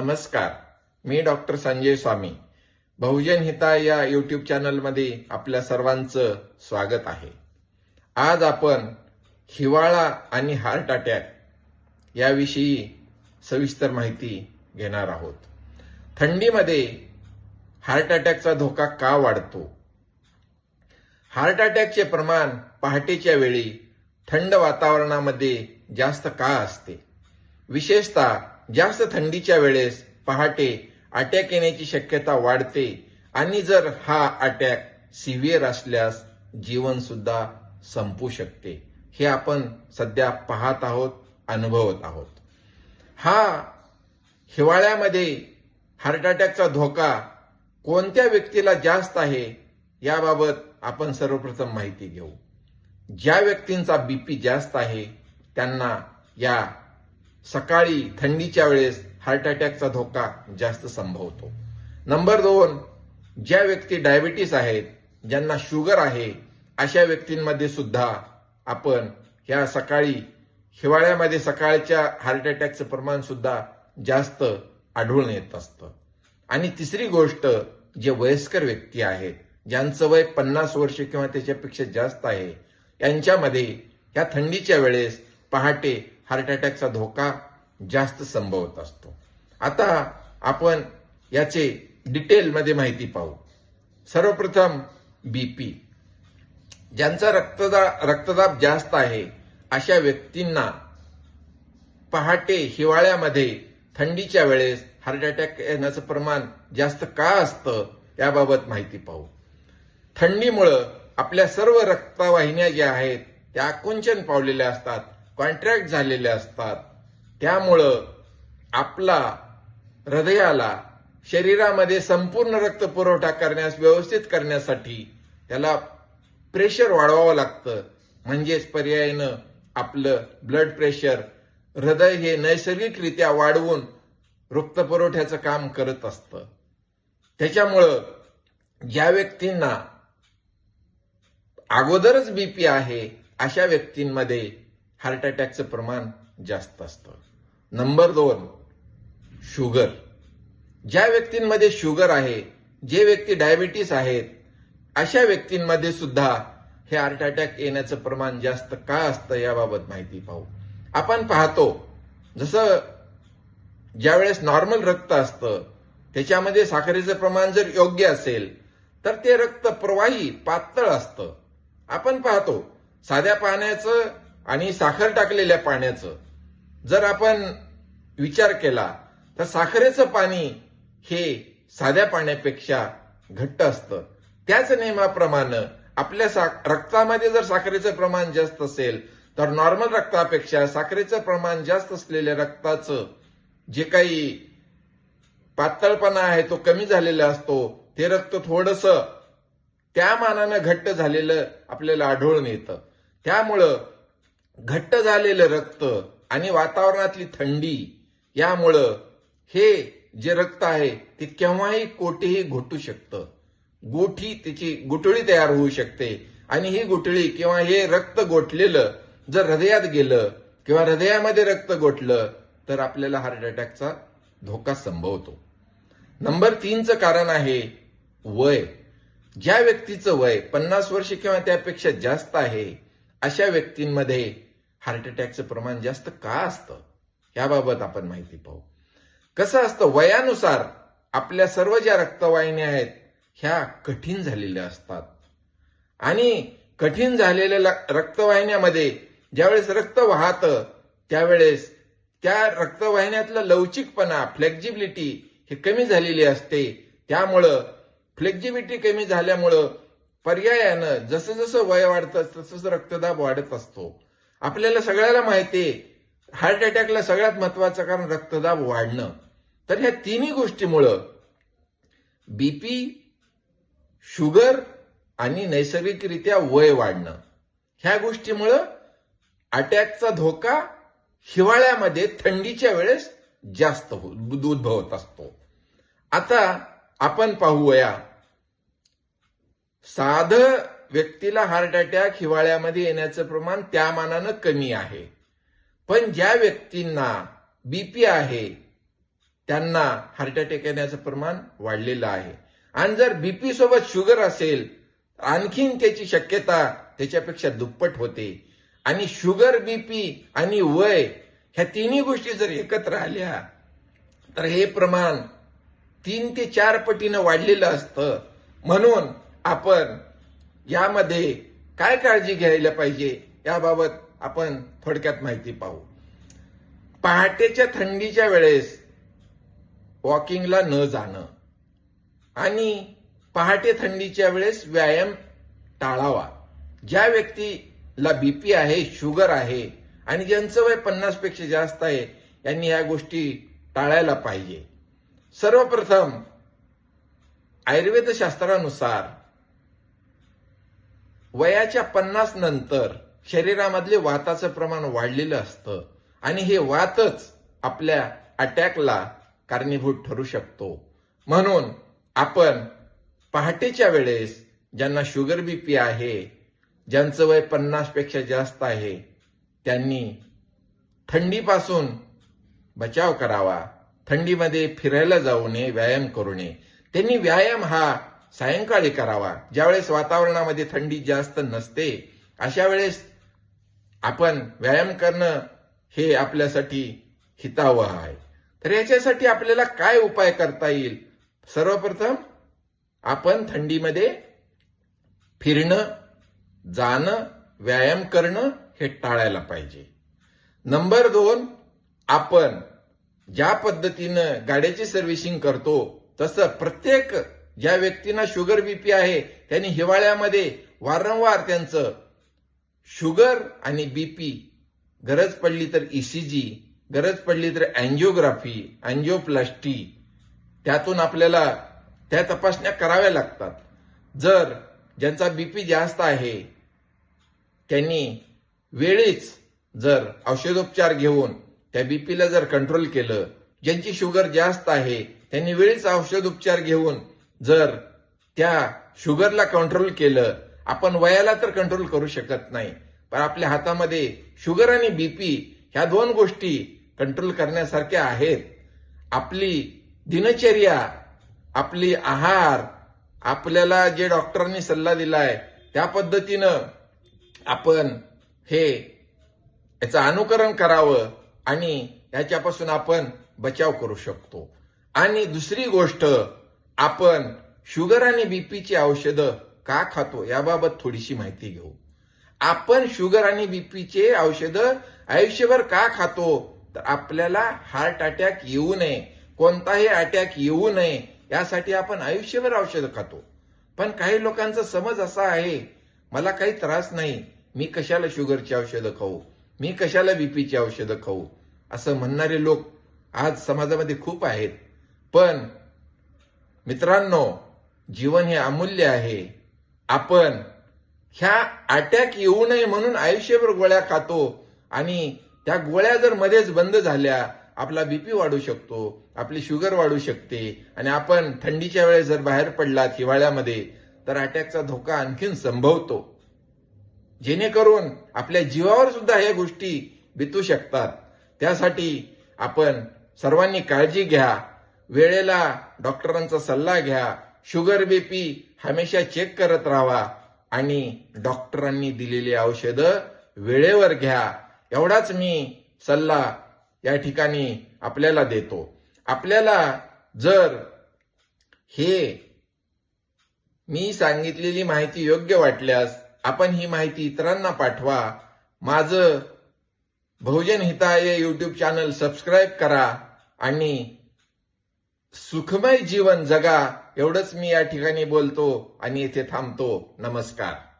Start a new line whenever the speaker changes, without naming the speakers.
नमस्कार. मी डॉक्टर संजय स्वामी. बहुजन हिता या युट्यूब चॅनलमध्ये आपल्या सर्वांचं स्वागत आहे. आज आपण हिवाळा आणि हार्ट अटॅक याविषयी सविस्तर माहिती घेणार आहोत. थंडीमध्ये हार्ट अटॅकचा धोका का वाढतो? हार्ट अटॅकचे प्रमाण पहाटेच्या वेळी थंड वातावरणामध्ये जास्त का असते? विशेषतः जास्त थंडीच्या वेळेस पहाटे अटॅक येण्याची शक्यता वाढते. आणि जर हा अटॅक सिव्हिअर असल्यास जीवन सुद्धा संपू शकते. हे आपण सध्या पाहत आहोत अनुभवत आहोत. हा हिवाळ्यामध्ये हार्ट अटॅकचा धोका कोणत्या व्यक्तीला जास्त आहे याबाबत आपण सर्वप्रथम माहिती घेऊ. ज्या व्यक्तींचा बीपी जास्त आहे त्यांना या सकाळी थंडीच्या वेळेस हार्ट अटॅकचा धोका जास्त संभवतो. नंबर दोन ज्या व्यक्ती डायबिटीस आहेत ज्यांना शुगर आहे अशा व्यक्तींमध्ये सुद्धा आपण ह्या सकाळी हिवाळ्यामध्ये सकाळच्या हार्ट अटॅकचं प्रमाण सुद्धा जास्त आढळून येत असतं. आणि तिसरी गोष्ट जे वयस्कर व्यक्ती आहेत ज्यांचं वय पन्नास वर्ष किंवा त्याच्यापेक्षा जास्त आहे यांच्यामध्ये या थंडीच्या वेळेस पहाटे हार्ट अटॅकचा धोका जास्त संभवत असतो. आता आपण याचे डिटेलमध्ये माहिती पाहू. सर्वप्रथम बीपी ज्यांचा रक्तदा रक्तदाब जास्त आहे अशा व्यक्तींना पहाटे हिवाळ्यामध्ये थंडीच्या वेळेस हार्ट अटॅक येण्याचं प्रमाण जास्त का असतं याबाबत माहिती पाहू. थंडीमुळं आपल्या सर्व रक्तवाहिन्या ज्या आहेत त्या आकुंचन पावलेल्या असतात. कॉन्ट्रॅक्ट झालेले असतात. त्यामुळं आपला हृदयाला शरीरामध्ये संपूर्ण रक्त पुरवठा करण्यास व्यवस्थित करण्यासाठी त्याला प्रेशर वाढवावं लागतं. म्हणजेच पर्यायानं आपलं ब्लड प्रेशर हृदय हे नैसर्गिकरित्या वाढवून रक्तपुरवठ्याचं काम करत असतं. त्याच्यामुळं ज्या व्यक्तींना अगोदरच बीपी आहे अशा व्यक्तींमध्ये हार्ट अटॅकचं प्रमाण जास्त असतं. नंबर दोन शुगर. ज्या व्यक्तींमध्ये शुगर आहे जे व्यक्ती डायबिटीस आहेत अशा व्यक्तींमध्ये सुद्धा हे हार्ट अटॅक येण्याचं प्रमाण जास्त का असतं याबाबत माहिती पाहू. आपण पाहतो जसं ज्यावेळेस नॉर्मल रक्त असतं त्याच्यामध्ये साखरेचं प्रमाण जर योग्य असेल तर ते रक्त प्रवाही पातळ असतं. आपण पाहतो साध्या पाण्याचं आणि साखर टाकलेल्या पाण्याचं. जर आपण विचार केला तर साखरेचं पाणी हे साध्या पाण्यापेक्षा घट्ट असतं. त्याच नियमाप्रमाणे आपल्या सा रक्तामध्ये जर साखरेचं प्रमाण जास्त असेल तर नॉर्मल रक्तापेक्षा साखरेचं प्रमाण जास्त असलेल्या रक्ताचं जे काही पातळपणा आहे तो कमी झालेला असतो ते रक्त थोडस त्या मानानं घट्ट झालेलं आपल्याला आढळून येतं. त्यामुळं घट्ट झालेलं रक्त आणि वातावरणातली थंडी यामुळं हे जे रक्त आहे ते केव्हाही कोठेही घोटू शकतं. गोठी त्याची गुठळी तयार होऊ शकते. आणि ही गुठळी किंवा हे रक्त गोठलेलं जर हृदयात गेलं किंवा हृदयामध्ये रक्त गोठलं तर आपल्याला हार्ट अटॅकचा धोका संभवतो. नंबर तीनचं कारण आहे वय. ज्या व्यक्तीचं वय पन्नास वर्ष किंवा त्यापेक्षा जास्त आहे अशा व्यक्तींमध्ये हार्ट अटॅकचं प्रमाण जास्त का असतं? याबाबत आपण माहिती पाहू. कसं असतं? वयानुसार आपल्या सर्व ज्या रक्तवाहिन्या आहेत ह्या कठीण झालेल्या असतात. आणि कठीण झालेल्या रक्तवाहिन्यामध्ये ज्यावेळेस रक्त वाहतं त्यावेळेस त्या रक्तवाहिन्यातलं लवचिकपणा फ्लेक्झिबिलिटी हे कमी झालेली असते. त्यामुळं फ्लेक्झिबिलिटी कमी झाल्यामुळं पर्यायानं जसं जसं वय वाढतं तसं रक्तदाब वाढत असतो. आपल्याला सगळ्याला माहिती आहे. हार्ट अटॅकला सगळ्यात महत्वाचं कारण रक्तदाब वाढणं. तर ह्या तिन्ही गोष्टीमुळं बीपी शुगर आणि नैसर्गिकरित्या वय वाढणं. ह्या गोष्टीमुळं अटॅकचा धोका हिवाळ्यामध्ये थंडीच्या वेळेस जास्त हो उद्भवत असतो. आता आपण पाहूया. साध व्यक्तीला हार्ट अटॅक हिवाळ्यामध्ये येण्याचं प्रमाण त्या मानानं कमी आहे. पण ज्या व्यक्तींना बीपी आहे त्यांना हार्ट अटॅक येण्याचं प्रमाण वाढलेलं आहे. आणि जर बीपी सोबत शुगर असेल आणखीन त्याची शक्यता त्याच्यापेक्षा दुप्पट होते. आणि शुगर बीपी आणि वय ह्या तिन्ही गोष्टी जर एकत्र आल्या तर हे प्रमाण तीन ते चार पटीनं वाढलेलं असतं. म्हणून आपण यामध्ये काय काळजी घ्यायला पाहिजे याबाबत आपण थोडक्यात माहिती पाहू. पहाटेच्या थंडीच्या वेळेस वॉकिंगला न जाणं आणि पहाटे थंडीच्या वेळेस व्यायाम टाळावा. ज्या व्यक्तीला बीपी आहे शुगर आहे आणि ज्यांचं वय पन्नासपेक्षा जास्त आहे यांनी या गोष्टी टाळायला पाहिजे. सर्वप्रथम आयुर्वेद शास्त्रानुसार वयाच्या पन्नास नंतर शरीरामधले वाताचं प्रमाण वाढलेलं असतं. आणि हे वातच आपल्या अटॅकला कारणीभूत ठरू शकतो. म्हणून आपण पहाटेच्या वेळेस ज्यांना शुगर बीपी आहे ज्यांचं वय पन्नासपेक्षा जास्त आहे त्यांनी थंडीपासून बचाव करावा. थंडीमध्ये फिरायला जाऊ नये व्यायाम करू नये. त्यांनी व्यायाम हा सायंकाळी करावा. ज्यावेळेस वातावरणामध्ये थंडी जास्त नसते अशा वेळेस आपण व्यायाम करणं हे आपल्यासाठी हितावह आहे. तर याच्यासाठी आपल्याला काय उपाय करता येईल? सर्वप्रथम आपण थंडीमध्ये फिरणं जाणं व्यायाम करणं हे टाळायला पाहिजे. नंबर दोन आपण ज्या पद्धतीनं गाड्याची सर्व्हिसिंग करतो तसं प्रत्येक ज्या व्यक्तींना शुगर बीपी आहे त्यांनी हिवाळ्यामध्ये वारंवार त्यांचं शुगर आणि बीपी गरज पडली तर ईसीजी गरज पडली तर अँजिओग्राफी अँजिओप्लास्टी त्यातून आपल्याला त्या तपासण्या कराव्या लागतात. जर ज्यांचा बीपी जास्त आहे त्यांनी वेळीच जर औषधोपचार घेऊन त्या बीपीला जर कंट्रोल केलं ज्यांची शुगर जास्त आहे त्यांनी वेळीच औषधोपचार घेऊन जर त्या शुगरला कंट्रोल केलं आपण वयाला तर कंट्रोल करू शकत नाही. पण आपल्या हातामध्ये शुगर आणि बीपी ह्या दोन गोष्टी कंट्रोल करण्यासारख्या आहेत. आपली दिनचर्या आपली आहार आपल्याला जे डॉक्टरांनी सल्ला दिलाय त्या पद्धतीनं आपण हे याचं अनुकरण करावं आणि याच्यापासून आपण बचाव करू शकतो. आणि दुसरी गोष्ट आपण शुगर आणि बीपीची औषधं का खातो याबाबत थोडीशी माहिती घेऊ. आपण शुगर आणि बीपीचे औषधं आयुष्यभर का खातो? तर आपल्याला हार्ट अटॅक येऊ नये कोणताही अटॅक येऊ नये यासाठी आपण आयुष्यभर औषधं खातो. पण काही लोकांचा समज असा आहे मला काही त्रास नाही मी कशाला शुगरची औषधं खाऊ? मी कशाला बीपीची औषधं खाऊ? असं म्हणणारे लोक आज समाजामध्ये खूप आहेत. पण मित्रांनो जीवन हे अमूल्य आहे. आपण ह्या अटॅक येऊ नये म्हणून आयुष्यभर गोळ्या खातो आणि त्या गोळ्या जर मध्येच बंद झाल्या आपला बीपी वाढू शकतो आपली शुगर वाढू शकते आणि आपण थंडीच्या वेळेस जर बाहेर पडलात हिवाळ्यामध्ये तर अटॅकचा धोका आणखीन संभवतो. जेणेकरून आपल्या जीवावर सुद्धा ह्या गोष्टी बितू शकतात. त्यासाठी आपण सर्वांनी काळजी घ्या. वेळेला डॉक्टरांचा सल्ला घ्या. शुगर बीपी हमेशा चेक करत राहा. आणि डॉक्टरांनी दिलेली औषधं वेळेवर घ्या. एवढाच मी सल्ला या ठिकाणी आपल्याला देतो. आपल्याला जर हे मी सांगितलेली माहिती योग्य वाटल्यास आपण ही माहिती इतरांना पाठवा. माझं बहुजन हिताय युट्यूब चॅनल सबस्क्राईब करा आणि सुखमय जीवन जगा एवढंच मी या ठिकाणी बोलतो आणि इथे थांबतो. नमस्कार.